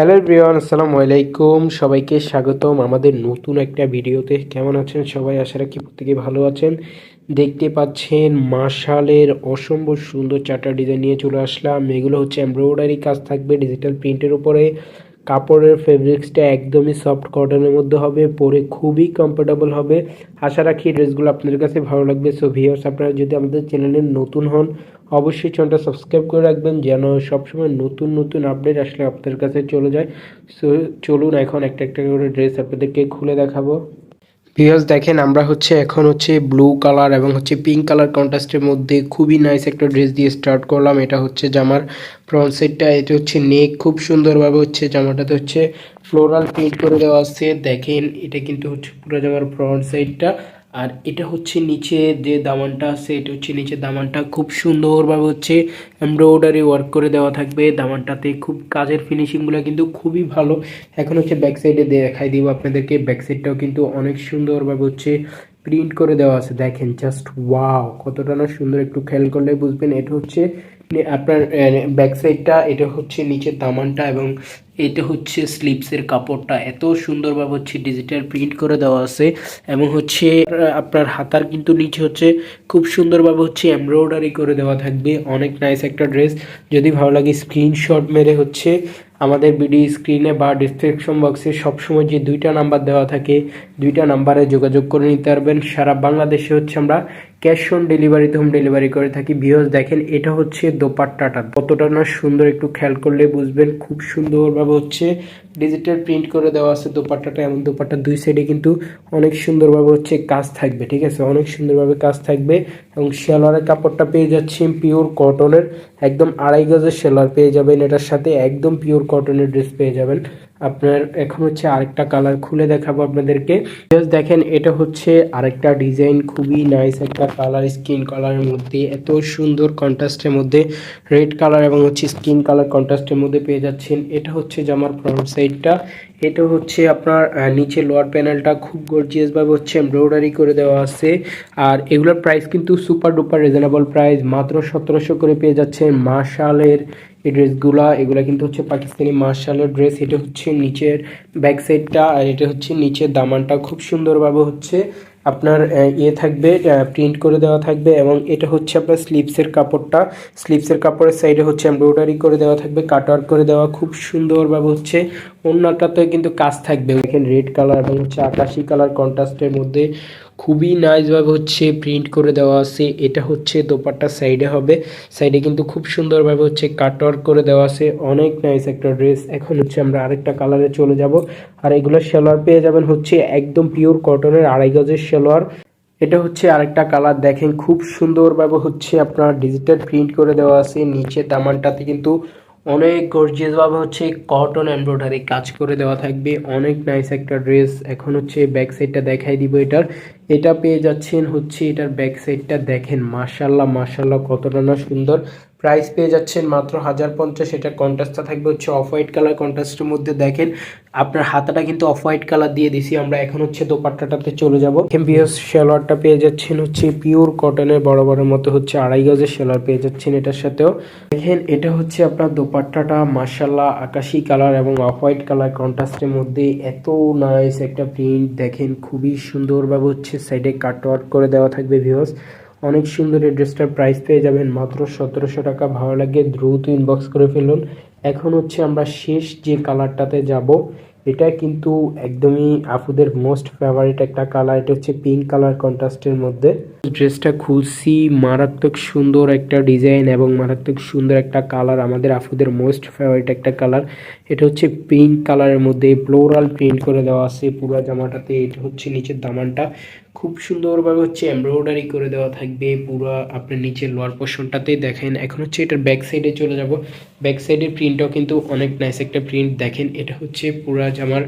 Hello everyone, আসসালামু আলাইকুম। সবাইকে স্বাগতম। আমাদের নতুন একটা ভিডিওতে কেমন আছেন সবাই? আশা রাখি প্রত্যেকে ভালো আছেন। দেখতে পাচ্ছেন মাশালের অসম্ভব সুন্দর চারটা ডিজাইন নিয়ে চলে আসলাম। এগুলো হচ্ছে এমব্রয়ডারি কাজ থাকবে, ডিজিটাল প্রিন্টের উপরে। কাপড়ের ফেব্রিক্সটা একদমই সফট কটনের মধ্যে হবে, পরে খুবই কমফোর্টেবল হবে। আশা রাখি ড্রেসগুলো আপনাদের কাছে ভালো লাগবে। সো ভিওর্স আপনারা যদি আমাদের চ্যানেলে নতুন হন, অবশ্যই চ্যানেলটা সাবস্ক্রাইব করে রাখবেন, যেন সবসময় নতুন নতুন আপডেট আসলে আপনাদের কাছে চলে যায়। সো চলুন এখন একটা একটা করে ড্রেস আপনাদেরকে খুলে দেখাবো। ভিউয়ার্স দেখেন, আমরা হচ্ছে এখন হচ্ছে ব্লু কালার এবং হচ্ছে পিঙ্ক কালার কন্ট্রাস্টের মধ্যে খুবই নাইস একটা ড্রেস দিয়ে স্টার্ট করলাম। এটা হচ্ছে জামার ফ্রন্ট সাইডটা এটা হচ্ছে নেক খুব সুন্দরভাবে হচ্ছে জামাটাতে হচ্ছে ফ্লোরাল প্রিন্ট করে দেওয়া আছে। দেখেন, এটা কিন্তু হচ্ছে পুরো জামার ফ্রন্ট সাইডটা আর এটা হচ্ছে নিচে যে দামানটা আছে, এটা হচ্ছে নিচে দামানটা। খুব সুন্দরভাবে হচ্ছে এমব্রয়ডারি ওয়ার্ক করে দেওয়া থাকবে। দামানটাতে খুব কাজের ফিনিশিংগুলো কিন্তু খুবই ভালো। এখন হচ্ছে ব্যাক সাইডে দেখাই দিব আপনাদেরকে। ব্যাক সাইডটাও কিন্তু অনেক সুন্দরভাবে হচ্ছে প্রিন্ট করে দেওয়া আছে। দেখেন, জাস্ট ওয়াও, কতটা না সুন্দর একটু খেয়াল করলে বুঝবেন। এটা হচ্ছে আপনার ব্যাক সাইডটা, এটা হচ্ছে নিচের দামানটা এবং এটা হচ্ছে স্লিপসের কাপড়টা। এত সুন্দরভাবে হচ্ছে ডিজিটাল প্রিন্ট করে দেওয়া আছে এবং হচ্ছে আপনার হাতার কিন্তু নিচে হচ্ছে খুব সুন্দরভাবে হচ্ছে এমব্রয়ডারি করে দেওয়া থাকবে। অনেক নাইস একটা ড্রেস যদি ভালো লাগে স্ক্রিনশট মেরে হচ্ছে আমাদের ভিডিও স্ক্রিনে বা ডিসক্রিপশন বক্সে সবসময় যে দুইটা নাম্বার দেওয়া থাকে, দুইটা নাম্বারে যোগাযোগ করে নিতে পারবেন। সারা বাংলাদেশে হচ্ছে আমরা ক্যাশ অন ডেলিভারিতে হোম ডেলিভারি করে থাকি। ভিওস দেখেন, এটা হচ্ছে দোপাট্টাটা। কতটা না সুন্দর একটু খেয়াল করলে বুঝবেন, খুব সুন্দরভাবে হচ্ছে ডিজিটাল প্রিন্ট করে দেওয়া আছে, দোপাট্টাটা এবং দোপাট্টার দুই সাইডে কিন্তু অনেক সুন্দরভাবে হচ্ছে কাজ থাকবে, ঠিক আছে? অনেক সুন্দরভাবে কাজ থাকবে এবং শেলোয়ারের কাপড়টা পেয়ে যাচ্ছেন পিওর কটনের একদম আড়াই গজের শেলোয়ার পেয়ে যাবেন এটার সাথে, একদম পিওর কটনের ড্রেস পেয়ে যাবেন। আপনার এখন হচ্ছে আরেকটা কালার খুলে দেখাবো আপনাদেরকে। Just দেখেন, এটা হচ্ছে আরেকটা ডিজাইন খুবই নাইস একটা কালার স্কিন কালারের মধ্যে, এত সুন্দর কন্ট্রাস্টের মধ্যে রেড কালার এবং হচ্ছে স্কিন কালার কন্ট্রাস্টের মধ্যে পেয়ে যাচ্ছেন। এটা হচ্ছে জামার ফ্রন্ট সাইডটা এটা হচ্ছে আপনার নিচে লোয়ার প্যানেলটা খুব গর্জিয়াস ভাবে হচ্ছে এমব্রয়ডারি করে দেওয়া আছে। আর এগুলোর প্রাইস কিন্তু সুপার ডুপার রিজনেবল প্রাইস মাত্র সতেরোশো করে পেয়ে যাচ্ছেন মার্শালের এই ড্রেসগুলা এগুলো কিন্তু হচ্ছে পাকিস্তানি মার্শালের ড্রেস এটা হচ্ছে নিচের ব্যাক সাইডটা আর এটা হচ্ছে নিচের দামানটা। খুব সুন্দরভাবে হচ্ছে আপনার ইয়ে থাকবে প্রিন্ট করে দেওয়া থাকবে এবং এটা হচ্ছে আপনার স্লিপসের কাপড়টা। স্লিপসের কাপড়ের সাইডে হচ্ছে এমব্রয়ডারি করে দেওয়া থাকবে কাটওয়ার্ক করে দেওয়া। খুব সুন্দরভাবে হচ্ছে অন্যটাতে কিন্তু কাজ থাকবে। দেখেন রেড কালার এবং হচ্ছে আকাশি কালার কন্ট্রাস্টের মধ্যে খুবই নাইসভাবে হচ্ছে প্রিন্ট করে দেওয়া আছে। এটা হচ্ছে দোপাট্টা সাইডে হবে। সাইডে কিন্তু খুব সুন্দরভাবে হচ্ছে কাটওয়ার্ক করে দেওয়া আছে। অনেক নাইস একটা ড্রেস এখন হচ্ছে আমরা আরেকটা কালারে চলে যাব। আর এগুলো সেলোয়ার পেয়ে যাবেন হচ্ছে একদম পিওর কটনের আড়াই গজের সেলোয়ার এটা হচ্ছে আরেকটা কালার দেখেন খুব সুন্দরভাবে হচ্ছে আপনার ডিজিটাল প্রিন্ট করে দেওয়া আছে। নিচে দামানটাতে কিন্তু অনেক গর্জিয়াস ভাবে হচ্ছে কটন এমব্রয়ডারি কাজ করে দেওয়া থাকবে। অনেক নাইস একটা ড্রেস এখন হচ্ছে ব্যাক সাইডটা দেখাই দিব এটার। এটা পেয়ে যাচ্ছেন হচ্ছে এটার ব্যাক সাইডটা দেখেন মাশাল্লাহ মাশাল্লাহ কতটা না সুন্দর। প্রাইস পেয়ে যাচ্ছেন মাত্র হাজার পঞ্চাশ এটার কন্ট্রাস্টটা থাকবে হচ্ছে অফ হোয়াইট কালার কন্ট্রাস্টের মধ্যে দেখেন। আপনার হাতাটা কিন্তু অফ হোয়াইট কালার দিয়ে দিছি, আমরা এখন হচ্ছে দোপাট্টাটাতে চলে যাব। এমবিএস শেলোয়ারটা পেয়ে যাচ্ছেন হচ্ছে পিওর কটনের বড় বড় মতো হচ্ছে আড়াই গজের শেলোয়ার পেয়ে যাচ্ছেন এটার সাথেও। দেখেন, এটা হচ্ছে আপনার দোপাট্টাটা মার্শাল্লাহ আকাশি কালার এবং অফ হোয়াইট কালার কন্ট্রাস্টের মধ্যে এত নাইস একটা প্রিন্ট দেখেন, খুবই সুন্দরভাবে হচ্ছে সাইডে কাটওয়ার্ক করে দেওয়া থাকবে ভিউস অনেক সুন্দর এই ড্রেসটার প্রাইস পেয়ে যাবেন। মাত্র সতেরোশো টাকা ভালো লাগে দ্রুত ইনবক্স করে ফেলুন। এখন হচ্ছে আমরা শেষ যে কালারটাতে যাব, এটা কিন্তু একদমই আপুদের মোস্ট ফেভারিট একটা কালার এটা হচ্ছে পিঙ্ক কালার কন্ট্রাস্টের মধ্যে। ড্রেসটা খুলছি, মারাত্মক সুন্দর একটা ডিজাইন এবং মারাত্মক সুন্দর একটা কালার আমাদের আপুদের মোস্ট ফেভারিট একটা কালার এটা হচ্ছে পিঙ্ক কালারের মধ্যে ফ্লোরাল প্রিন্ট করে দেওয়া আছে পুরো জামাটাতে। এটা হচ্ছে নিচের দামানটা। খুব সুন্দরভাবে হচ্ছে এমব্রয়ডারি করে দেওয়া থাকবে, পুরো আপনার নিচের লোয়ার পোর্শনটাতেই দেখেন। এখন হচ্ছে এটার ব্যাক সাইডে চলে যাব। ব্যাক সাইডের প্রিন্টটাও কিন্তু অনেক নাইস একটা প্রিন্ট দেখেন, এটা হচ্ছে পুরা জামার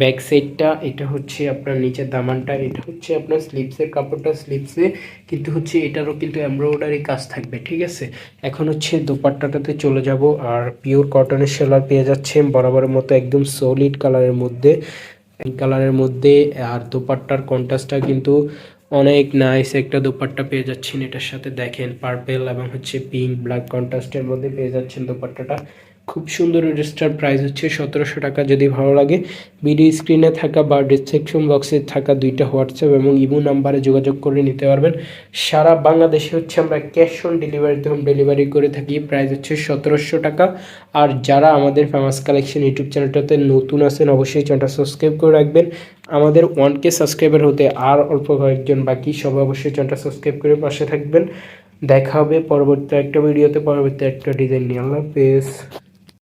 ব্যাক সাইডটা এটা হচ্ছে আপনার নিচের দামানটা, এটা হচ্ছে আপনার স্লিপসের কাপড়টা স্লিপসে কিন্তু হচ্ছে এটারও কিন্তু এমব্রয়ডারি কাজ থাকবে, ঠিক আছে? এখন হচ্ছে দোপাট্টাটাতে চলে যাব। আর পিওর কটনের সেলার পেয়ে যাচ্ছে বরাবরের মতো একদম সলিড কালারের মধ্যে। পিঙ্ক কালারের মধ্যে, আর দোপাট্টার কন্ট্রাস্টটা কিন্তু অনেক নাইস একটা দোপাট্টা পেয়ে যাচ্ছেন। এটার সাথে দেখেন পার্পেল এবং হচ্ছে পিঙ্ক ব্ল্যাক কন্ট্রাস্টের মধ্যে পেয়ে যাচ্ছেন দোপাট্টাটা। খুব সুন্দর ড্রেসটার প্রাইস হচ্ছে সতেরোশো টাকা যদি ভালো লাগে। ভিডিও স্ক্রিনে থাকা বা ডিসক্রিপশন বক্সে থাকা দুইটা হোয়াটসঅ্যাপ এবং ইমো নাম্বারে যোগাযোগ করে নিতে পারবেন। সারা বাংলাদেশে হচ্ছে আমরা ক্যাশ অন ডেলিভারিতে হোম ডেলিভারি করে থাকি। প্রাইস হচ্ছে সতেরোশো টাকা। আর যারা আমাদের ফেমাস কালেকশন ইউটিউব চ্যানেলটাতে নতুন আছেন, অবশ্যই চ্যানেলটা সাবস্ক্রাইব করে রাখবেন। আমাদের ওয়ান কে সাবস্ক্রাইবার হতে আর অল্প কয়েকজন বাকি, সবাই অবশ্যই চ্যানেলটা সাবস্ক্রাইব করে পাশে থাকবেন। দেখা হবে পরবর্তী একটা ভিডিওতে পরবর্তী একটা ডিজাইন নিয়ে। আল্লাহ হাফেজ।